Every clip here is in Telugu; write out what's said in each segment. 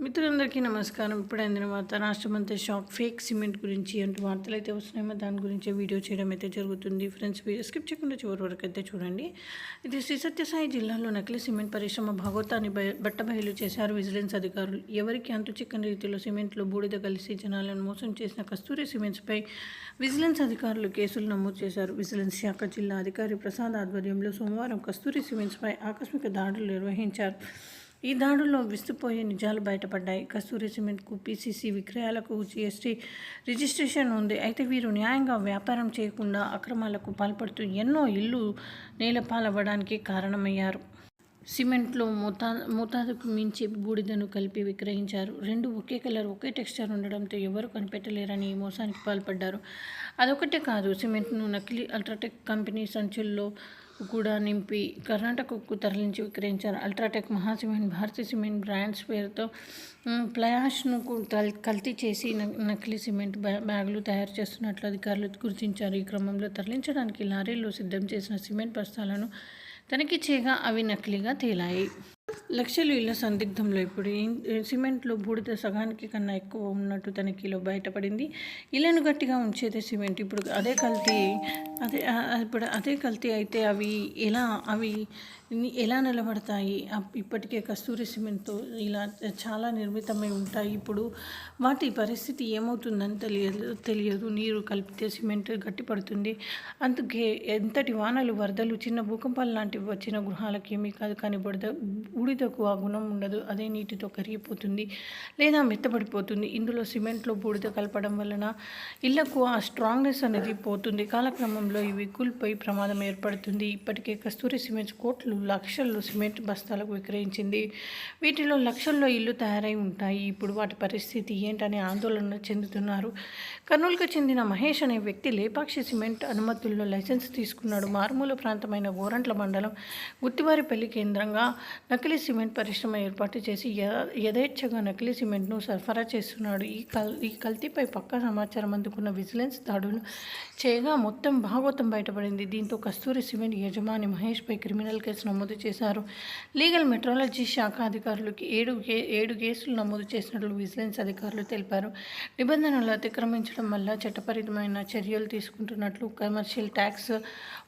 మిత్రులందరికీ నమస్కారం. ఇప్పుడు అందిన వార్త రాష్ట్రమంతా షాక్ ఫేక్ సిమెంట్ గురించి అంటూ వార్తలు అయితే వస్తున్నాయో దాని గురించి వీడియో చేయడం అయితే జరుగుతుంది. ఫ్రెండ్స్ వీడియో స్కిప్ చేయకుండా చివరి వరకు అయితే చూడండి. ఇది శ్రీ సత్యసాయి జిల్లాలో నకిలీ సిమెంట్ పరిశ్రమ భాగోతాన్ని బయ- బట్టబయలు చేశారు. విజిలెన్స్ అధికారులు ఎవరికి అంతు చిక్కని రీతిలో సిమెంట్లో బూడిద కలిసి జనాలను మోసం చేసిన కస్తూరి సిమెంట్స్పై విజిలెన్స్ అధికారులు కేసులు నమోదు చేశారు. విజిలెన్స్ శాఖ జిల్లా అధికారి ప్రసాద్ ఆధ్వర్యంలో సోమవారం కస్తూరి సిమెంట్స్పై ఆకస్మిక దాడులు నిర్వహించారు. ఈ దాడుల్లో విస్తుపోయే నిజాలు బయటపడ్డాయి. కస్తూరి సిమెంట్కు పీసీసీ విక్రయాలకు జీఎస్టీ రిజిస్ట్రేషన్ ఉంది. అయితే వీరు న్యాయంగా వ్యాపారం చేయకుండా అక్రమాలకు పాల్పడుతూ ఎన్నో ఇల్లు నేలపాలవ్వడానికి కారణమయ్యారు. సిమెంట్లో మోతా మోతాదుకు మించి బూడిదను కలిపి విక్రయించారు. రెండు ఒకే కలర్ ఒకే టెక్స్చర్ ఉండడంతో ఎవరు కనిపెట్టలేరని ఈ మోసానికి పాల్పడ్డారు. అదొకటే కాదు సిమెంట్ను నకిలీ అల్ట్రాటెక్ కంపెనీ సంచుల్లో కూడా నింపి కర్ణాటకకు తరలించి విక్రయించారు. UltraTech Maha Cement Bharathi cement brands పేరుతో ప్లయాష్ను కల్- కల్తీ చేసి నకిలీ సిమెంట్ బ్యాగులు తయారు చేస్తున్నట్లు అధికారులు గుర్తించారు. ఈ క్రమంలో తరలించడానికి లారీలో సిద్ధం చేసిన సిమెంట్ బస్తాలను తనిఖీ చేయగా అవి నకిలీగా తేలాయి. లక్షలు ఇళ్ళ సందిగ్ధంలో ఇప్పుడు సిమెంట్లో బూడిద సగానికి కన్నా ఎక్కువ ఉన్నట్టు తనిఖీలో బయటపడింది. ఇళ్ళను గట్టిగా ఉంచేదే సిమెంట్. ఇప్పుడు అదే కల్తీ అదే ఇప్పుడు అదే కల్తీ అయితే అవి ఎలా అవి ఎలా నిలబడతాయి? అప్- ఇప్పటికే కస్తూరి సిమెంట్తో ఇలా చాలా నిర్మితమై ఉంటాయి. ఇప్పుడు వాటి పరిస్థితి ఏమవుతుందని తెలియదు తెలియదు. నీరు కలిపితే సిమెంట్ గట్టిపడుతుంది. అందుకే ఎంతటి వానలు వరదలు చిన్న భూకంపాలు లాంటివి వచ్చిన గృహాలకి ఏమీ కాదు. కానీ బుడద నీటితోకు ఆ గుణం ఉండదు అదే నీటితో కరిగిపోతుంది లేదా మెత్తబడిపోతుంది. ఇందులో సిమెంట్లో బూడిద కలపడం వలన ఇళ్ళకు ఆ స్ట్రాంగ్నెస్ అనేది పోతుంది. కాలక్రమంలో ఇవి కూలిపోయి ప్రమాదం ఏర్పడుతుంది. ఇప్పటికే కస్తూరి సిమెంట్స్ కోట్లు లక్షల్లో సిమెంట్ బస్తాలకు విక్రయించింది. వీటిలో లక్షల్లో ఇల్లు తయారై ఉంటాయి. ఇప్పుడు వాటి పరిస్థితి ఏంటనే ఆందోళన చెందుతున్నారు. కర్నూలుకు చెందిన మహేష్ అనే వ్యక్తి లేపాక్షి సిమెంట్ అనుమతుల్లో లైసెన్స్ తీసుకున్నాడు. మారుమూల ప్రాంతమైన గోరంట్ల మండలం గుత్తివారిపల్లి కేంద్రంగా నకిలీ సిమెంట్ పరిశ్రమ ఏర్పాటు చేసి యథేచ్ఛగా నకిలీ సిమెంట్ను సరఫరా చేస్తున్నాడు. ఈ కల్ ఈ కల్తీపై పక్కా సమాచారం అందుకున్న విజిలెన్స్ దాడులు చేయగా మొత్తం భాగవతం బయటపడింది. దీంతో కస్తూరి సిమెంట్ యజమాని మహేష్పై క్రిమినల్ కేసు నమోదు చేశారు. లీగల్ మెట్రాలజీ శాఖ అధికారులకి ఏడు కే ఏడు కేసులు నమోదు చేసినట్లు విజిలెన్స్ అధికారులు తెలిపారు. నిబంధనలు అతిక్రమించడం వల్ల చట్టపరితమైన చర్యలు తీసుకుంటున్నట్లు commercial tax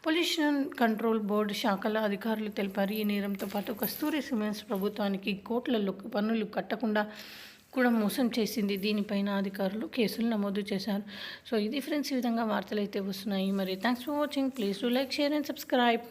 pollution control board శాఖల అధికారులు తెలిపారు. ఈ నేరంతో పాటు కస్తూరి సిమెంట్ సిమెంట్స్ ప్రభుత్వానికి కోట్లలో పన్నులు కట్టకుండా కూడా మోసం చేసింది దీనిపైన అధికారులు కేసులు నమోదు చేశారు. సో ఇది ఫ్రెండ్స్ ఈ విధంగా వార్తలు అయితే వస్తున్నాయి. మరి thanks for watching. Please to like share and subscribe.